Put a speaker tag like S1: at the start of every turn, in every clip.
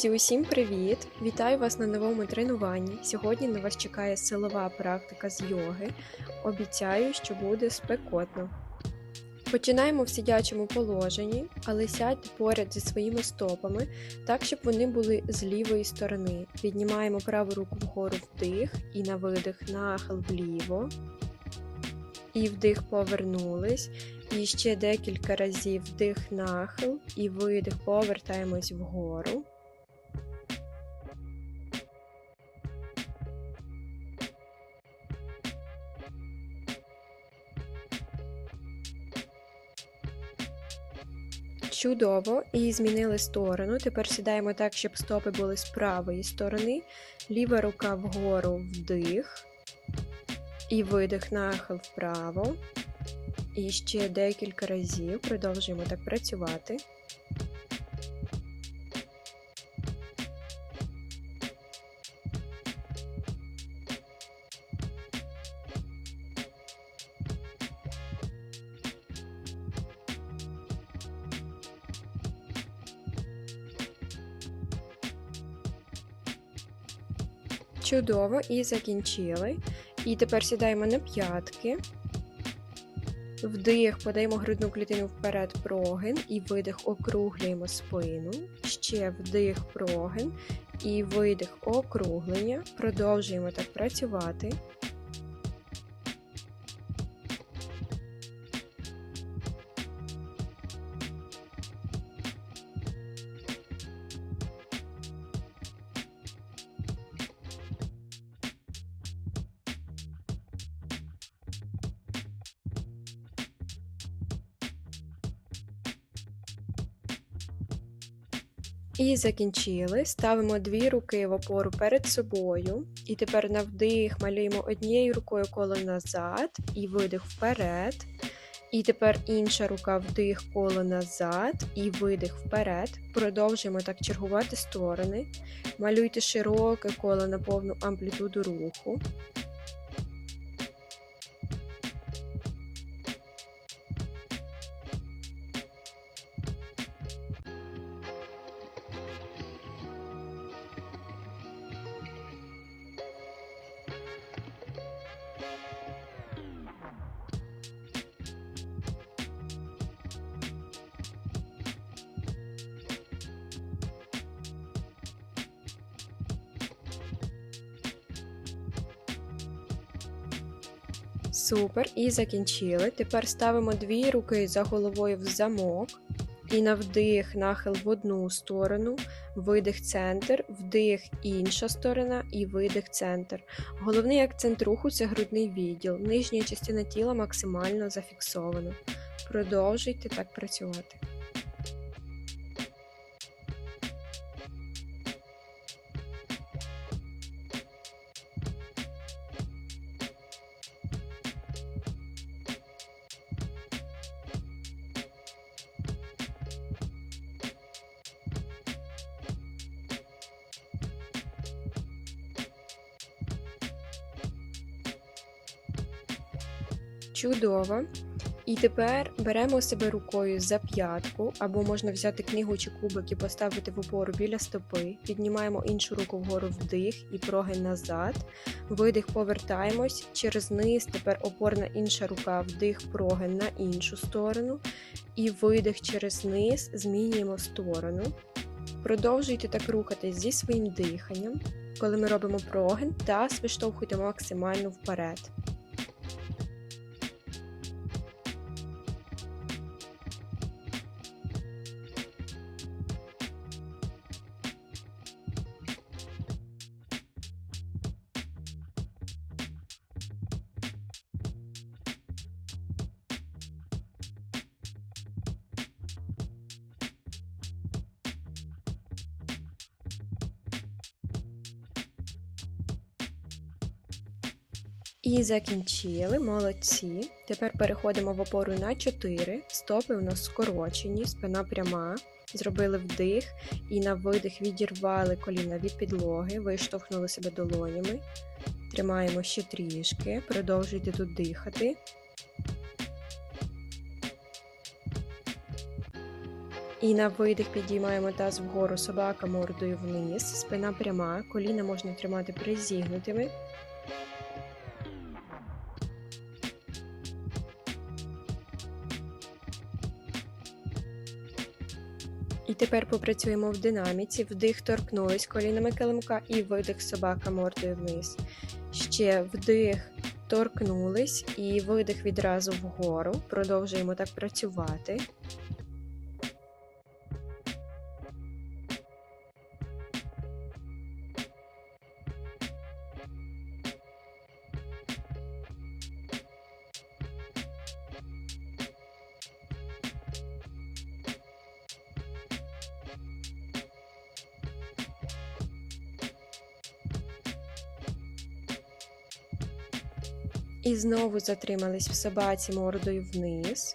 S1: Друзі, усім привіт! Вітаю вас на новому тренуванні. Сьогодні на вас чекає силова практика з йоги. Обіцяю, що буде спекотно. Починаємо в сидячому положенні, але сядьте поряд зі своїми стопами, так, щоб вони були з лівої сторони. Піднімаємо праву руку вгору вдих і на видих нахил вліво. І вдих повернулись. І ще декілька разів вдих нахил і видих, повертаємось вгору. Чудово, і змінили сторону. Тепер сідаємо так, щоб стопи були з правої сторони. Ліва рука вгору вдих. І видих нахил вправо. І ще декілька разів продовжуємо так працювати. Чудово, і закінчили. І тепер сідаємо на п'ятки. Вдих, подаємо грудну клітину вперед прогин і видих, округлюємо спину. Ще вдих, прогин і видих, округлення. Продовжуємо так працювати. Закінчили. Ставимо дві руки в опору перед собою. І тепер на вдих малюємо однією рукою коло назад і видих вперед. І тепер інша рука вдих коло назад і видих вперед. Продовжуємо так чергувати сторони. Малюйте широке коло на повну амплітуду руху. Супер. І закінчили. Тепер ставимо дві руки за головою в замок. І на вдих, нахил в одну сторону, видих центр, вдих інша сторона і видих центр. Головний акцент руху це грудний відділ. Нижня частина тіла максимально зафіксована. Продовжуйте так працювати. Чудово. І тепер беремо себе рукою за п'ятку, або можна взяти книгу чи кубик і поставити в опору біля стопи. Піднімаємо іншу руку вгору вдих і прогин назад. Видих, повертаємось. Через низ, тепер опорна інша рука, вдих, прогин на іншу сторону. І видих через низ, змінюємо сторону. Продовжуйте так рухатись зі своїм диханням, коли ми робимо прогин, таз виштовхуйте максимально вперед. І закінчили, молодці. Тепер переходимо в опору на 4. Стопи у нас скорочені, спина пряма. Зробили вдих і на видих відірвали коліна від підлоги, виштовхнули себе долонями. Тримаємо ще трішки, продовжуйте тут дихати. І на видих підіймаємо таз вгору, собака мордою вниз, спина пряма, коліна можна тримати призігнутими. Тепер попрацюємо в динаміці. Вдих торкнулись колінами килимка і видих собака мордою вниз. Ще вдих торкнулись і видих відразу вгору. Продовжуємо так працювати. Знову затримались в собаці мордою вниз.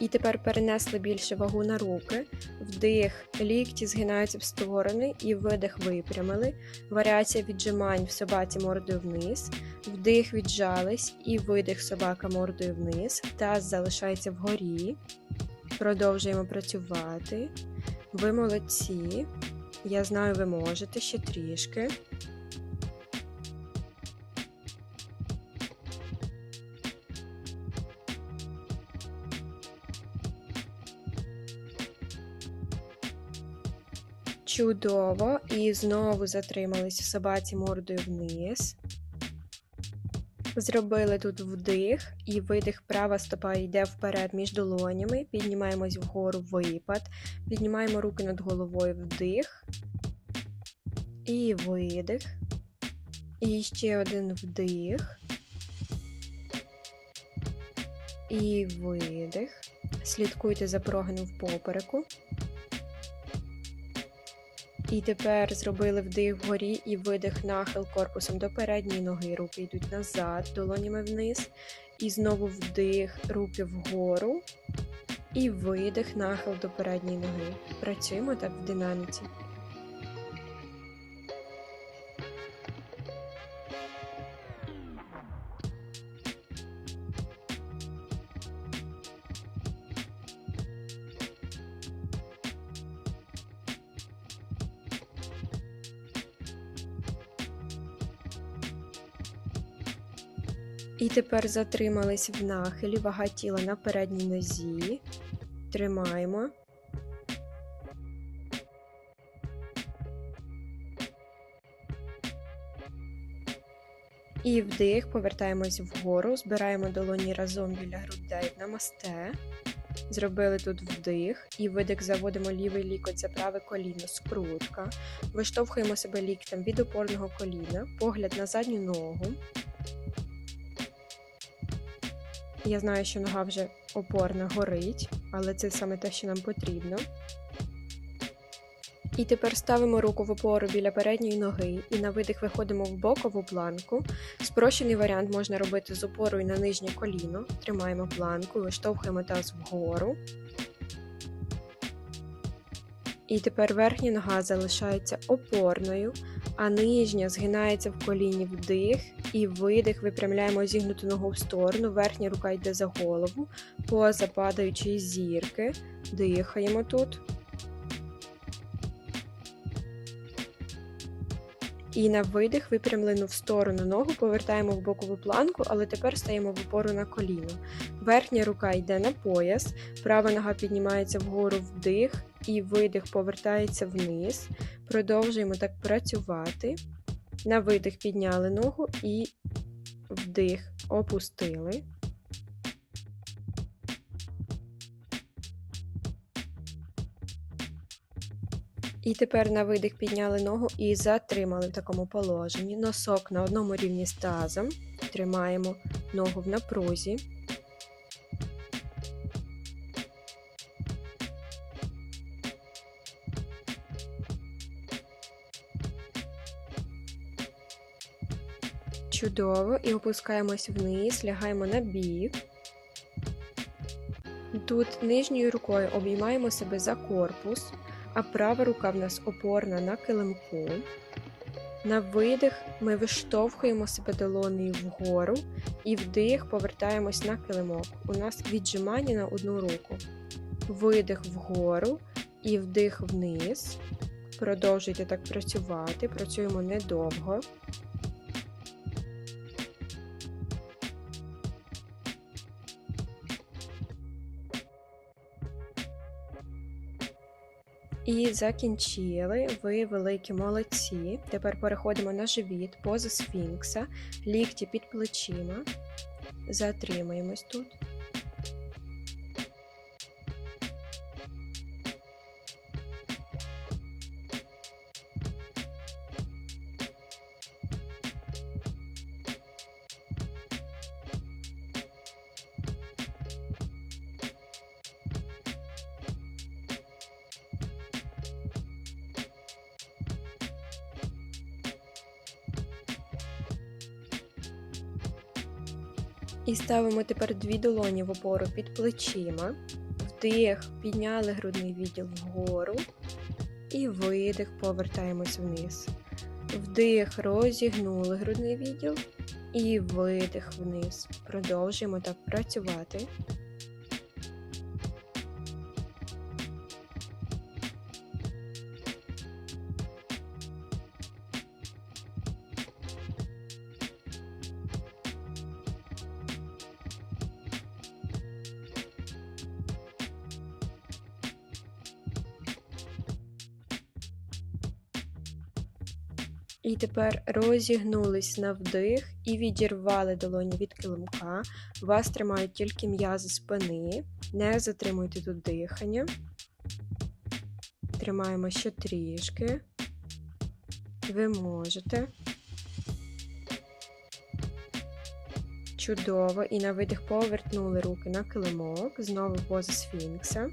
S1: І тепер перенесли більше вагу на руки, вдих, лікті згинаються в сторони і видих випрямили. Варіація віджимань в собаці мордою вниз, вдих віджались і видих собака мордою вниз. Таз залишається вгорі. Продовжуємо працювати. Ви молодці. Я знаю, ви можете ще трішки. Чудово. І знову затримались в собаці мордою вниз. Зробили тут вдих і видих, права стопа йде вперед між долонями. Піднімаємось вгору випад. Піднімаємо руки над головою вдих. І видих. І ще один вдих. І видих. Слідкуйте за прогином в попереку. І тепер зробили вдих вгорі і видих нахил корпусом до передньої ноги. Руки йдуть назад, долонями вниз. І знову вдих, руки вгору. І видих, нахил до передньої ноги. Працюємо так в динаміці. І тепер затримались в нахилі, вага тіла на передній нозі. Тримаємо. І вдих, повертаємось вгору, збираємо долоні разом біля грудей на масте. Зробили тут вдих і видих, заводимо лівий лікоть за праве коліно, скрутка. Виштовхуємо себе ліктем від опорного коліна, погляд на задню ногу. Я знаю, що нога вже опорна горить, але це саме те, що нам потрібно. І тепер ставимо руку в опору біля передньої ноги і на видих виходимо в бокову планку. Спрощений варіант можна робити з опорою на нижнє коліно. Тримаємо планку, виштовхуємо таз вгору. І тепер верхня нога залишається опорною, а нижня згинається в коліні вдих і видих. Випрямляємо зігнуту ногу в сторону, верхня рука йде за голову, поза падаючої зірки. Дихаємо тут. І на видих випрямлену в сторону ногу повертаємо в бокову планку, але тепер стаємо в опору на коліно. Верхня рука йде на пояс, права нога піднімається вгору вдих і видих повертається вниз. Продовжуємо так працювати. На видих підняли ногу і вдих опустили. І тепер на видих підняли ногу і затримали в такому положенні. Носок на одному рівні з тазом. Тримаємо ногу в напрузі. Чудово. І опускаємось вниз, лягаємо на бік. Тут нижньою рукою обіймаємо себе за корпус, а права рука в нас опорна на килимку. На видих ми виштовхуємо себе долонею вгору і вдих повертаємось на килимок. У нас віджимання на одну руку. Видих вгору і вдих вниз. Продовжуйте так працювати, працюємо недовго. І закінчили. Ви великі молодці. Тепер переходимо на живіт, поза сфінкса, лікті під плечима. Затримаємось тут. І ставимо тепер дві долоні в опору під плечима. Вдих, підняли грудний відділ вгору. І видих, повертаємось вниз. Вдих, розігнули грудний відділ. І видих вниз. Продовжуємо так працювати. І тепер розігнулись на вдих і відірвали долоні від килимка. Вас тримають тільки м'язи спини. Не затримуйте тут дихання. Тримаємо ще трішки. Ви можете. Чудово. І на видих повернули руки на килимок. Знову поза сфінкса.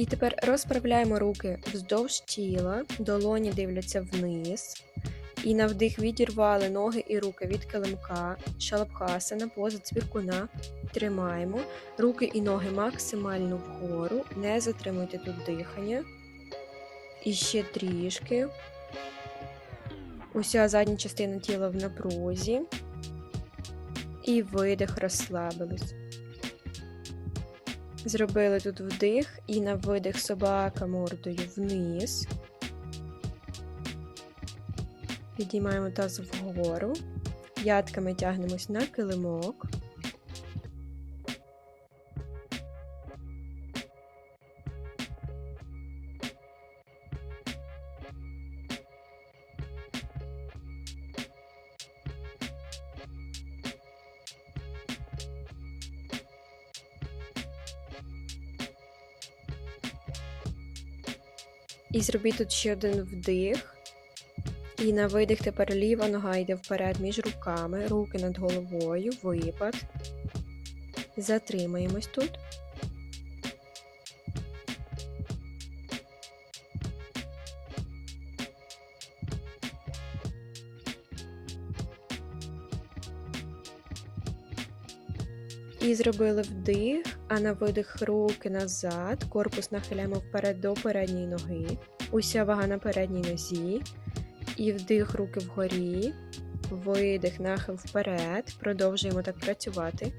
S1: І тепер розправляємо руки вздовж тіла, долоні дивляться вниз. І на вдих відірвали ноги і руки від килимка, шалабхасана, поза цвіркуна. Тримаємо. Руки і ноги максимально вгору. Не затримуйте тут дихання. І ще трішки. Уся задня частина тіла в напрузі. І видих розслабились. Зробили тут вдих і на видих собака мордою вниз. Підіймаємо таз вгору. П'ятками тягнемось на килимок. І зробіть тут ще один вдих. І на видих тепер ліва нога йде вперед між руками, руки над головою, випад. Затримаємось тут. Зробили вдих, а на видих руки назад, корпус нахиляємо вперед до передньої ноги, уся вага на передній нозі. І вдих руки вгорі, видих, нахил вперед. Продовжуємо так працювати.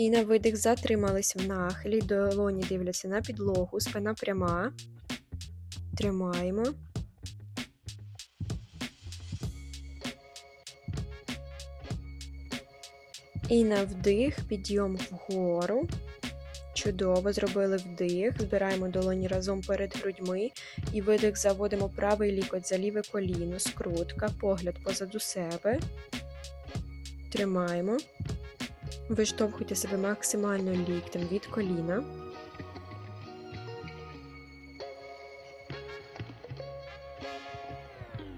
S1: І на видих затримались в нахилі, долоні дивляться на підлогу, спина пряма. Тримаємо. І на вдих, підйом вгору. Чудово, зробили вдих, збираємо долоні разом перед грудьми і видих заводимо правий лікоть за ліве коліно, скрутка, погляд позаду себе. Тримаємо. Виштовхуйте себе максимально ліктем від коліна.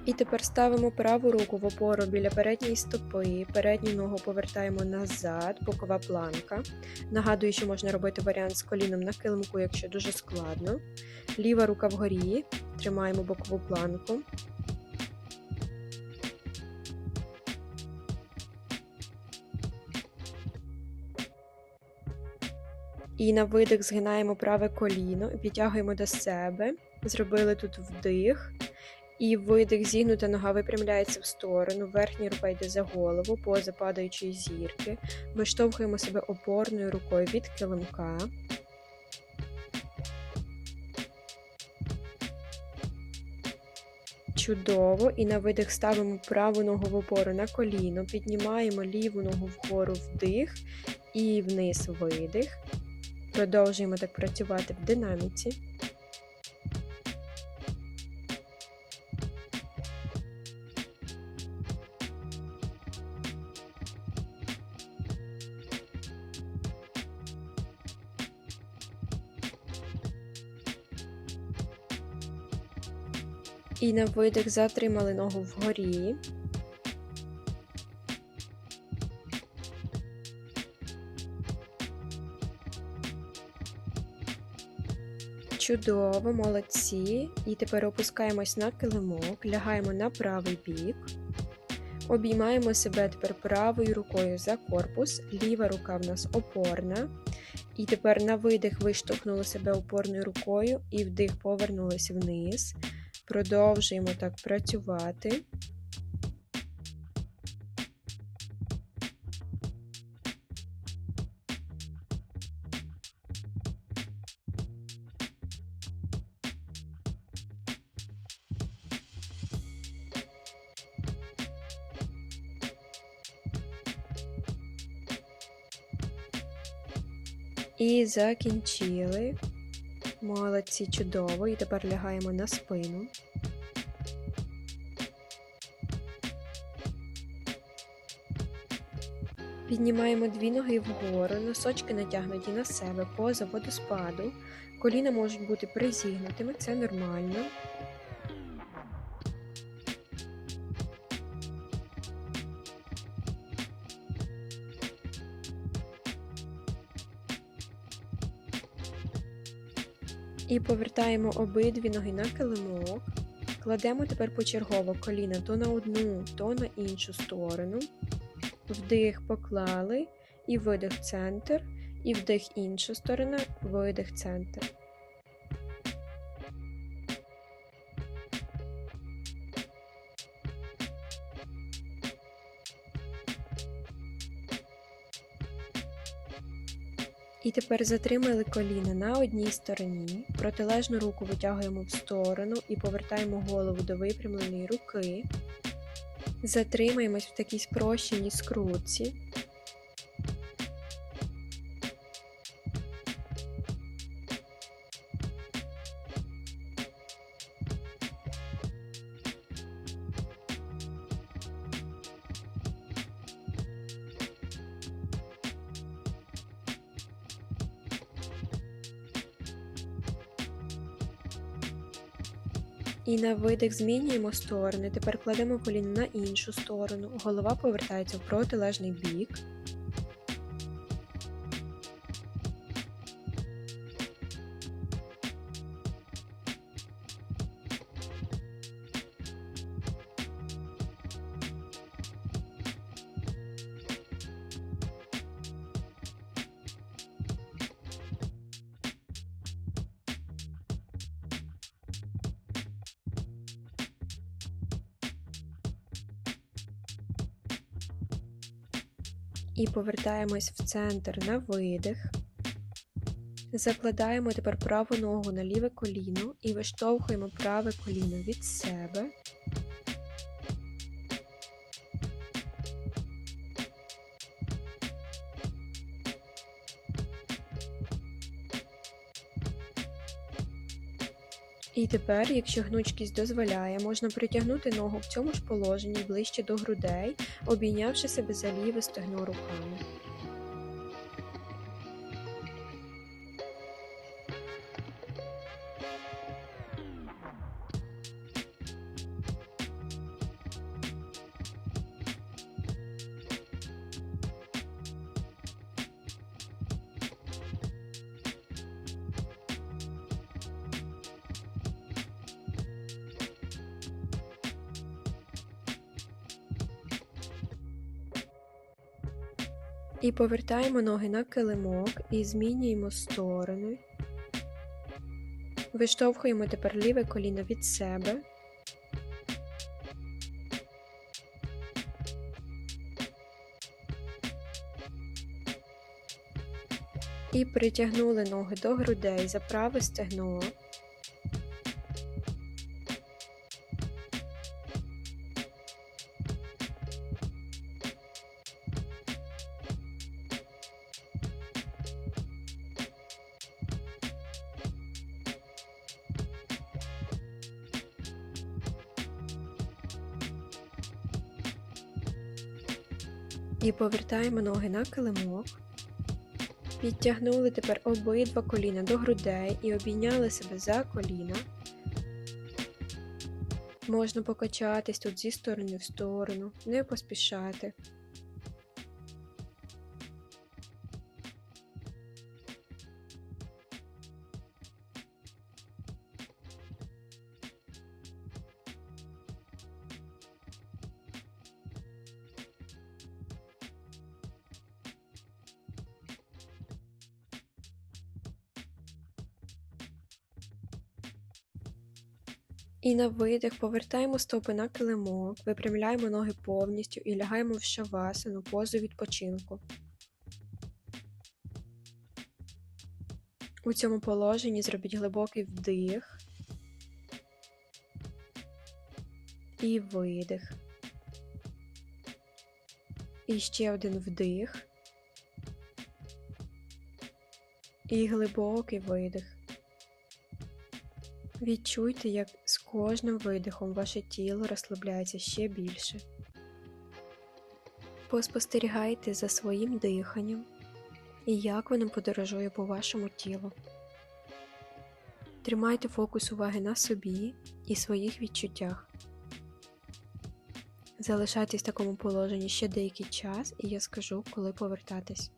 S1: І тепер ставимо праву руку в опору біля передньої стопи, передню ногу повертаємо назад, бокова планка. Нагадую, що можна робити варіант з коліном на килимку, якщо дуже складно. Ліва рука вгорі, тримаємо бокову планку. І на видих згинаємо праве коліно, підтягуємо до себе. Зробили тут вдих. І видих, зігнута нога випрямляється в сторону, верхня рука йде за голову, поза падаючої зірки. Виштовхуємо себе опорною рукою від килимка. Чудово. І на видих ставимо праву ногу в опору на коліно, піднімаємо ліву ногу вгору вдих і вниз видих. Продовжуємо так працювати в динаміці. І на видих затримали ногу вгорі. Чудово, молодці. І тепер опускаємось на килимок, лягаємо на правий бік. Обіймаємо себе тепер правою рукою за корпус, ліва рука в нас опорна. І тепер на видих виштовхнули себе опорною рукою і вдих повернулись вниз. Продовжуємо так працювати. Закінчили. Молодці, чудово. І тепер лягаємо на спину. Піднімаємо дві ноги вгору, носочки натягнуті на себе поза водоспаду. Коліна можуть бути призігнутими, це нормально. І повертаємо обидві ноги на килимок. Кладемо тепер почергово коліна то на одну, то на іншу сторону. Вдих поклали, і видих центр, і вдих інша сторона, видих центр. Тепер затримали коліна на одній стороні, протилежну руку витягуємо в сторону і повертаємо голову до випрямленої руки. Затримаємось в такій спрощеній скрутці. І на видих змінюємо сторони. Тепер кладемо коліно на іншу сторону. Голова повертається в протилежний бік. І повертаємось в центр на видих. Закладаємо тепер праву ногу на ліве коліно і виштовхуємо праве коліно від себе. І тепер, якщо гнучкість дозволяє, можна притягнути ногу в цьому ж положенні ближче до грудей, обійнявши себе за ліве стегно руками. Повертаємо ноги на килимок і змінюємо сторони. Виштовхуємо тепер ліве коліно від себе. І притягнули ноги до грудей за праве стегно. Повертаємо ноги на килимок. Підтягнули тепер обидва коліна до грудей і обійняли себе за коліна. Можна покачатись тут зі сторони в сторону, не поспішати. І на видих повертаємо стопи на килимок, випрямляємо ноги повністю і лягаємо в шавасану позу відпочинку. У цьому положенні зробіть глибокий вдих і видих. І ще один вдих. І глибокий видих. Відчуйте, як з кожним видихом ваше тіло розслабляється ще більше. Поспостерігайте за своїм диханням і як воно подорожує по вашому тілу. Тримайте фокус уваги на собі і своїх відчуттях. Залишайтесь в такому положенні ще деякий час, і я скажу, коли повертатись.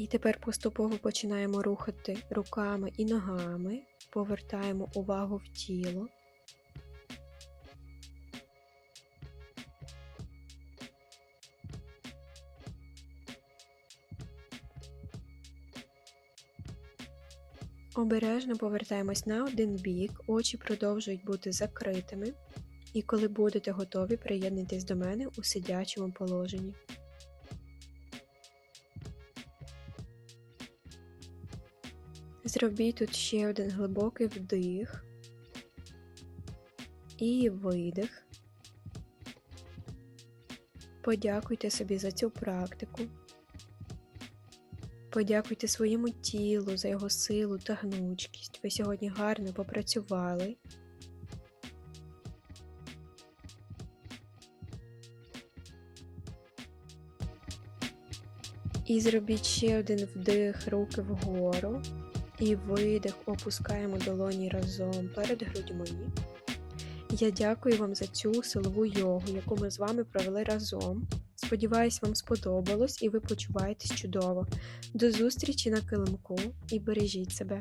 S1: І тепер поступово починаємо рухати руками і ногами, повертаємо увагу в тіло. Обережно повертаємось на один бік, очі продовжують бути закритими, і коли будете готові, приєднуйтесь до мене у сидячому положенні. Зробіть тут ще один глибокий вдих і видих. Подякуйте собі за цю практику. Подякуйте своєму тілу за його силу та гнучкість. Ви сьогодні гарно попрацювали. І зробіть ще один вдих руки вгору. І видих, опускаємо долоні разом перед грудьми. Я дякую вам за цю силову йогу, яку ми з вами провели разом. Сподіваюсь, вам сподобалось і ви почуваєтесь чудово. До зустрічі на килимку і бережіть себе!